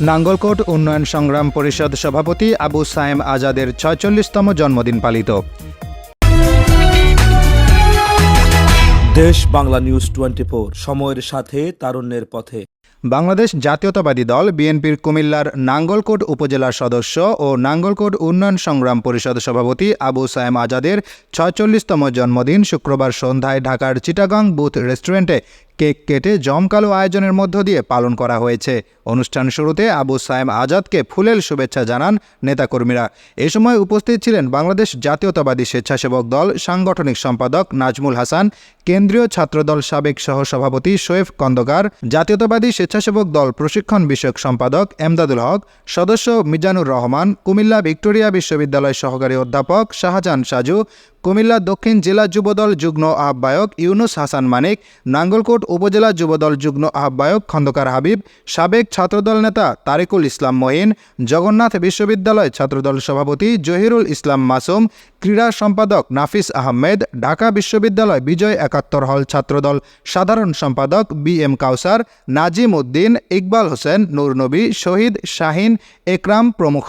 নাঙ্গলকোট উন্নয়ন সংগ্রাম পরিষদ সভাপতি আবু সায়েম আজাদের ছয়চল্লিশতম জন্মদিন পালিত। দেশ বাংলা নিউজ টোয়েন্টি সময়ের সাথে তারুণ্যের পথে। বাংলাদেশ জাতীয়তাবাদী দল বিএনপির কুমিল্লার নাঙ্গলকোট উপজেলার সদস্য ও নাঙ্গলকোট উন্নয়ন সংগ্রাম পরিষদ সভাপতি আবু সায়েম আজাদের ছয়চল্লিশতম জন্মদিন শুক্রবার সন্ধ্যায় ঢাকার চিটাগাং বুথ রেস্টুরেন্টে কেক কেটে জমকালো আয়োজনের মধ্য দিয়ে পালন করা হয়েছে। অনুষ্ঠান শুরুতে আবু সায়েম আজাদকে ফুলেল শুভেচ্ছা জানান নেতাকর্মীরা। এ সময় উপস্থিত ছিলেন বাংলাদেশ জাতীয়তাবাদী স্বেচ্ছাসেবক দল সাংগঠনিক সম্পাদক নাজমুল হাসান, কেন্দ্রীয় ছাত্রদল সাবেক সহসভাপতি শোয়েফ কন্দকার, জাতীয়তাবাদী স্বেচ্ছাসেবক দল প্রশিক্ষণ বিষয়ক সম্পাদক এমদাদুল হক, সদস্য মিজানুর রহমান, কুমিল্লা ভিক্টোরিয়া বিশ্ববিদ্যালয় সহকারী অধ্যাপক শাহজাহান সাজু, কুমিল্লা দক্ষিণ জেলা যুবদল যুগ্ম আহ্বায়ক ইউনুস হাসান মানিক, নাঙ্গলকোট উপজেলা যুবদল যুগ্ম আহ্বায়ক খন্দকার হাবিব, সাবেক ছাত্রদল নেতা তারিকুল ইসলাম মঈন, জগন্নাথ বিশ্ববিদ্যালয় ছাত্রদল সভাপতি জহিরুল ইসলাম মাসুম, ক্রীড়া সম্পাদক নাফিস আহমেদ, ঢাকা বিশ্ববিদ্যালয় বিজয় একাত্তর হল ছাত্রদল সাধারণ সম্পাদক বি এম কাউসার, নাজিম উদ্দিন, ইকবাল হোসেন নূরনবী শহীদ শাহিন, একরাম প্রমুখ।